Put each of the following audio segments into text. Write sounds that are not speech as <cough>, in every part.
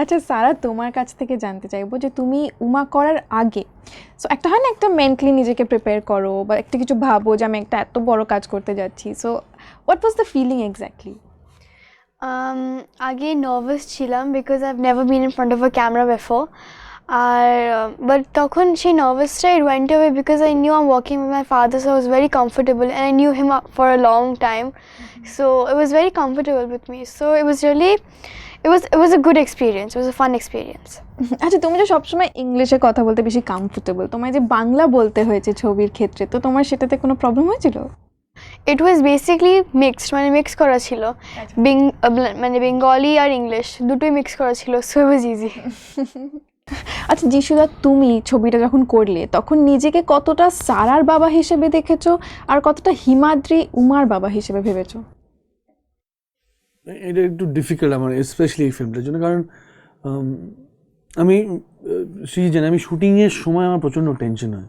আচ্ছা সারা তোমার কাছ থেকে জানতে চাইব যে তুমি উমা করার আগে সো একটা হয় না একটা মেন্টালি নিজেকে প্রিপেয়ার করো বা একটা কিছু ভাবো যে আমি একটা এত বড় কাজ করতে যাচ্ছি so what was the feeling exactly Um, আগে নার্ভাস ছিলাম because I never been in front of a camera before R but তখন সেই নার্ভাসটা it went away because I knew am working with my father so was very comfortable and I knew him for a long time so it was very comfortable with me so it was really it was it was a good experience. It was a fun experience. <laughs> আচ্ছা তুমি যে সবসময় ইংলিশে কথা বলতে বেশি comfortable তোমায় যে বাংলা বলতে হয়েছে ছবির ক্ষেত্রে তো তোমার সেটাতে কোনো প্রবলেম হয়েছিল? It was basically mixed মানে মিক্স করা ছিল। মানে বেঙ্গলি আর ইংলিশ দুটোই মিক্স করা ছিল সো ইট ওয়াজ ইজি আচ্ছা যিশুদা তুমি ছবিটা যখন করলে তখন নিজেকে কতটা সারার বাবা হিসেবে দেখেছ আর কতটা হিমাদ্রি উমার বাবা হিসেবে ভেবেছো? এটা একটু ডিফিকাল্ট আমার স্পেশালি এই ফিল্মটার জন্য। কারণ আমি শ্রী জানি, আমি শুটিংয়ের সময় আমার প্রচণ্ড টেনশন হয়।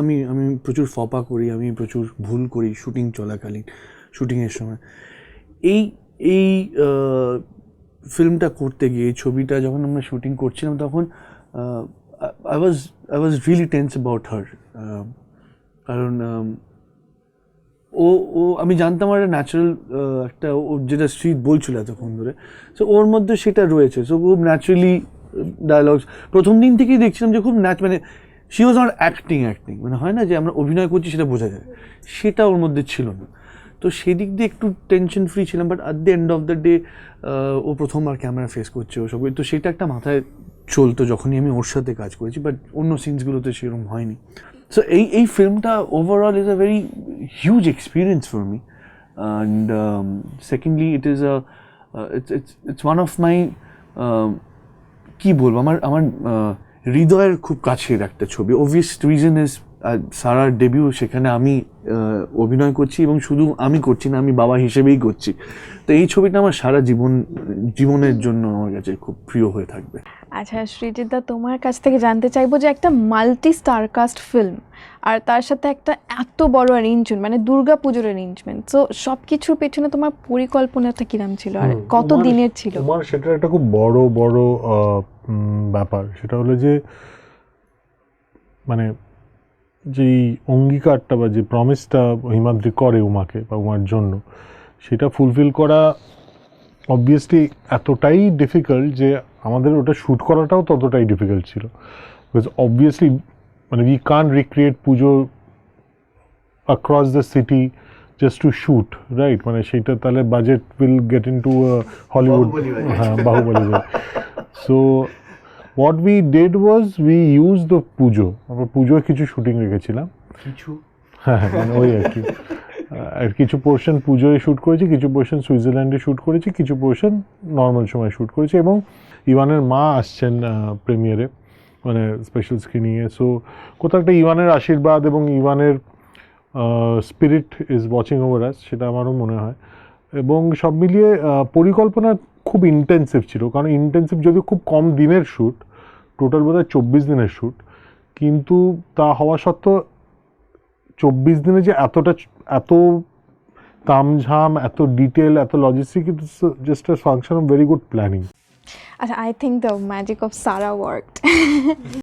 আমি আমি প্রচুর ফপা করি, আমি প্রচুর ভুল করি শুটিং চলাকালীন শুটিংয়ের সময়। এই এই ফিল্মটা করতে গিয়ে ছবিটা যখন আমরা শুটিং করছিলাম তখন I was I was really tense about her কারণ ও ও, আমি জানতাম আর ন্যাচারাল একটা ও, যেটা স্ট্রিট বলছিল এতক্ষণ ধরে। সো ওর মধ্যে সেটা রয়েছে। সো খুব ন্যাচারালি ডায়লগস প্রথম দিন থেকেই দেখছিলাম যে খুব ন্যাচ মানে she was not acting acting মানে হয় না যে আমরা অভিনয় করছি সেটা বোঝা যায়। সেটা ওর মধ্যে ছিল না। তো সেদিক দিয়ে একটু টেনশন ফ্রি ছিলাম but at the end of the day ও প্রথমবার ক্যামেরা ফেস করছে ওসব। তো সেটা একটা মাথায় চলতো যখনই আমি ওর সাথে কাজ করেছি বাট অন্য সিনসগুলোতে সেরকম হয়নি। সো এই এই ফিল্মটা overall is a very huge experience for me and secondly it is a it's one of my কি বলব? আমার আমার হৃদয়ের খুব কাছের একটা ছবি। ওভিয়াস রিজন ইজ সারার ডেবিউ সেখানে আমি অভিনয় করছি এবং শুধু আমি করছি না আমি বাবা হিসেবেই করছি। তো এই ছবিটা আমার সারা জীবন জীবনের জন্য আমার কাছে খুব প্রিয় হয়ে থাকবে। আচ্ছা সৃজিতদা তোমার কাছ থেকে জানতে চাইব যে একটা মাল্টি স্টারকাস্ট ফিল্ম আর তার সাথে একটা এত বড় অ্যারেঞ্জমেন্ট মানে দুর্গা পুজোর অ্যারেঞ্জমেন্ট সো সব কিছুর পেছনে তোমার পরিকল্পনাটা কিরাম ছিল? আর কত দিনের ছিল? তোমার সেটা একটা খুব বড় বড় ব্যাপার। সেটা হলো যে মানে যেই অঙ্গীকারটা বা যে প্রমিসটা হিমাদ্রি করে উমাকে বা উমার জন্য সেটা ফুলফিল করা অবভিয়াসলি এতটাই ডিফিকাল্ট যে আমাদের ওটা শ্যুট করাটাও ততটাই ডিফিকাল্ট ছিল। বিকজ অবভিয়াসলি মানে we can recreate Puja across the city just to shoot right মানে সেটা তাহলে budget will get into Hollywood হ্যাঁ Baahubali so what we did was we use the Puja আমরা পুজোয় কিছু শুটিং রেখেছিলাম। কিছু? হ্যাঁ হ্যাঁ, মানে ওই আর কি। আর কিছু পোর্শন পুজোয় শ্যুট করেছি কিছু পোর্শন সুইজারল্যান্ডে শ্যুট করেছি কিছু পোর্শন নর্মাল সময় শ্যুট করেছি এবং ইভানের মা আসছেন প্রিমিয়ারে মানে স্পেশাল স্ক্রিনিংয়ে সো কোথাও একটা ইভানের আশীর্বাদ এবং ইভানের spirit is watching over us সেটা আমারও মনে হয়। এবং সব মিলিয়ে পরিকল্পনা খুব ইন্টেন্সিভ ছিল। কারণ ইন্টেন্সিভ যদিও খুব কম দিনের শ্যুট টোটাল বোধ হয় চব্বিশ দিনের শ্যুট কিন্তু তা হওয়া সত্ত্বেও চব্বিশ দিনে যে এতটা এত তামঝাম, এত ডিটেল এত logistic just a function of very good planning আচ্ছা I think the magic of Sara worked